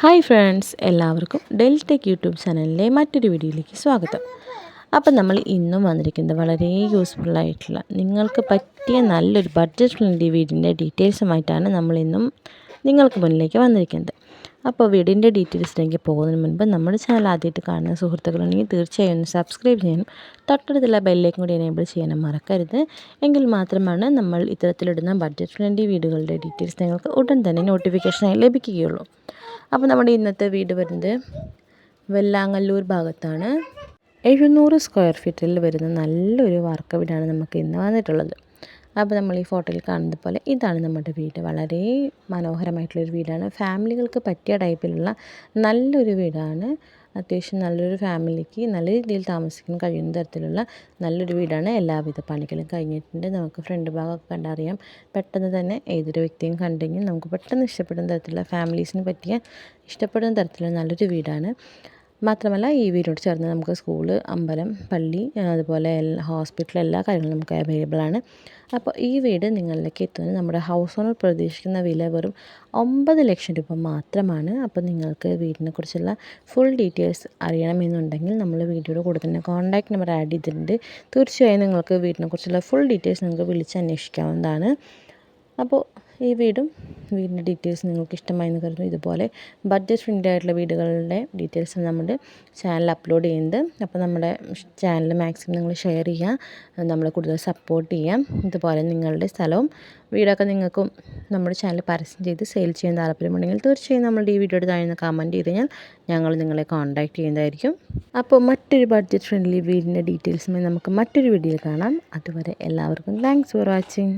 Hi friends എല്ലാവർക്കും Deltech YouTube ചാനലിലെ മറ്റൊരു വീഡിയോയിലേക്ക് സ്വാഗതം. അപ്പം നമ്മൾ ഇന്നും വന്നിരിക്കുന്നത് വളരെ യൂസ്ഫുള്ളായിട്ടുള്ള നിങ്ങൾക്ക് പറ്റിയ നല്ലൊരു ബഡ്ജറ്റ് ഫ്രണ്ട്ലി വീടിന്റെ ഡീറ്റെയിൽസുമായിട്ടാണ് നമ്മൾ ഇന്നും നിങ്ങൾക്ക് മുന്നിലേക്ക് വന്നിരിക്കുന്നത്. അപ്പോൾ വീടിന്റെ ഡീറ്റെയിൽസിലേക്ക് പോകുന്നതിന് മുൻപ് നമ്മുടെ ചാനൽ ആദ്യമായിട്ട് കാണുന്ന സുഹൃത്തുക്കളുണ്ടെങ്കിൽ തീർച്ചയായും ഒന്ന് സബ്സ്ക്രൈബ് ചെയ്യാനും തൊട്ടടുത്തുള്ള ബെല്ലേക്കും കൂടി എനേബിൾ ചെയ്യാനും മറക്കരുത്. എങ്കിൽ മാത്രമാണ് നമ്മൾ ഇത്തരത്തിലിടുന്ന ബഡ്ജറ്റ് ഫ്രണ്ട്ലി വീടുകളുടെ ഡീറ്റെയിൽസ് നിങ്ങൾക്ക് ഉടൻ തന്നെ നോട്ടിഫിക്കേഷനായി ലഭിക്കുകയുള്ളൂ. അപ്പോൾ നമ്മുടെ ഇന്നത്തെ വീട് വരുന്നത് വെല്ലാങ്ങല്ലൂർ ഭാഗത്താണ്. എഴുന്നൂറ് സ്ക്വയർ ഫീറ്റിൽ വരുന്ന നല്ലൊരു വാർക്ക വീടാണ് നമുക്ക് ഇന്ന് വന്നിട്ടുള്ളത്. അപ്പോൾ നമ്മൾ ഈ ഫോട്ടോയിൽ കാണുന്നത് പോലെ ഇതാണ് നമ്മുടെ വീട്. വളരെ മനോഹരമായിട്ടുള്ളൊരു വീടാണ്. ഫാമിലികൾക്ക് പറ്റിയ ടൈപ്പിലുള്ള നല്ലൊരു വീടാണ്. അത്യാവശ്യം നല്ലൊരു ഫാമിലിക്ക് നല്ല രീതിയിൽ താമസിക്കാൻ കഴിയുന്ന തരത്തിലുള്ള നല്ലൊരു വീടാണ്. എല്ലാവിധ പണികളും കഴിഞ്ഞിട്ടുണ്ട്. നമുക്ക് ഫ്രണ്ട് ഭാഗമൊക്കെ കണ്ടറിയാം. പെട്ടെന്ന് തന്നെ ഏതൊരു വ്യക്തിയും കണ്ടെങ്കിൽ നമുക്ക് പെട്ടെന്ന് ഇഷ്ടപ്പെടുന്ന തരത്തിലുള്ള ഫാമിലീസിന് പറ്റിയ ഇഷ്ടപ്പെടുന്ന തരത്തിലുള്ള നല്ലൊരു വീടാണ്. മാത്രമല്ല ഈ വീടിനോട് ചേർന്ന് നമുക്ക് സ്കൂൾ അമ്പലം പള്ളി അതുപോലെ ഹോസ്പിറ്റൽ എല്ലാ കാര്യങ്ങളും നമുക്ക് അവൈലബിൾ ആണ്. അപ്പോൾ ഈ വീട് നിങ്ങളിലേക്ക് എത്തുന്നത് നമ്മുടെ ഹൗസ് ഓണർ പ്രതീക്ഷിക്കുന്ന വില വെറും ഒമ്പത് ലക്ഷം രൂപ മാത്രമാണ്. അപ്പോൾ നിങ്ങൾക്ക് വീടിനെക്കുറിച്ചുള്ള ഫുൾ ഡീറ്റെയിൽസ് അറിയണമെന്നുണ്ടെങ്കിൽ നമ്മൾ വീഡിയോയുടെ കൂടെ തന്നെ കോൺടാക്റ്റ് നമ്പർ ആഡ് ചെയ്തിട്ടുണ്ട്. തീർച്ചയായും നിങ്ങൾക്ക് വീടിനെക്കുറിച്ചുള്ള ഫുൾ ഡീറ്റെയിൽസ് നിങ്ങൾക്ക് വിളിച്ച് അന്വേഷിക്കാവുന്നതാണ്. അപ്പോൾ ഈ വീടും വീടിന്റെ ഡീറ്റെയിൽസ് നിങ്ങൾക്ക് ഇഷ്ടമായി എന്ന് കരുതുന്നു. ഇതുപോലെ ബഡ്ജറ്റ് ഫ്രണ്ട്ലി ആയിട്ടുള്ള വീടുകളുടെ ഡീറ്റെയിൽസ് നമ്മുടെ ചാനൽ അപ്ലോഡ് ചെയ്യുന്നത് അപ്പോൾ നമ്മുടെ ചാനൽ മാക്സിമം നിങ്ങൾ ഷെയർ ചെയ്യുക നമ്മളെ കൂടുതൽ സപ്പോർട്ട് ചെയ്യാം ഇതുപോലെ നിങ്ങളുടെ സ്ഥലവും വീടൊക്കെ നിങ്ങൾക്കും നമ്മുടെ ചാനൽ പരസ്യം ചെയ്ത് സെയിൽ ചെയ്യാൻ താല്പര്യമുണ്ടെങ്കിൽ തീർച്ചയായും നമ്മളുടെ ഈ വീഡിയോയുടെ താഴെ കമന്റ് ചെയ്ത് കഴിഞ്ഞാൽ ഞങ്ങൾ നിങ്ങളെ കോൺടാക്റ്റ് ചെയ്യുന്നതായിരിക്കും. അപ്പോൾ മറ്റൊരു ബഡ്ജറ്റ് ഫ്രണ്ട്ലി വീടിന്റെ ഡീറ്റെയിൽസുമായി നമുക്ക് മറ്റൊരു വീഡിയോയിൽ കാണാം. അതുവരെ എല്ലാവർക്കും താങ്ക്സ് ഫോർ വാച്ചിങ്